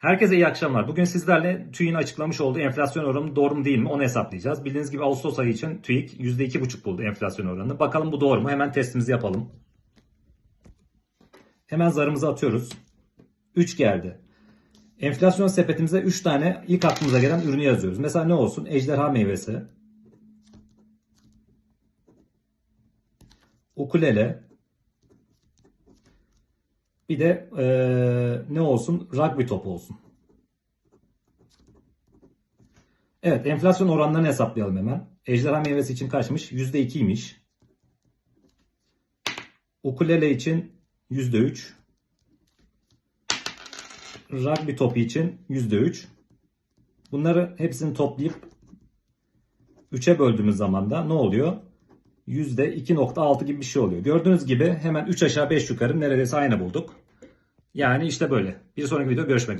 Herkese iyi akşamlar. Bugün sizlerle TÜİK'in açıklamış olduğu enflasyon oranı doğru mu değil mi onu hesaplayacağız. Bildiğiniz gibi Ağustos ayı için TÜİK %2,5 buldu enflasyon oranını. Bakalım bu doğru mu? Hemen testimizi yapalım. Hemen zarımızı atıyoruz. 3 geldi. Enflasyon sepetimize 3 tane ilk aklımıza gelen ürünü yazıyoruz. Mesela ne olsun? Ejderha meyvesi. Ukulele. Bir de eee, ne olsun? Rugby topu olsun. Evet, enflasyon oranlarını hesaplayalım hemen. Ejderha meyvesi için kaçmış? %2'ymiş. Ukulele için %3. Rugby topu için %3. Bunları hepsini toplayıp 3'e böldüğümüz zaman da ne oluyor? %2.6 gibi bir şey oluyor. Gördüğünüz gibi hemen 3 aşağı 5 yukarı neredeyse aynı bulduk. Yani işte böyle. Bir sonraki video görüşmek üzere.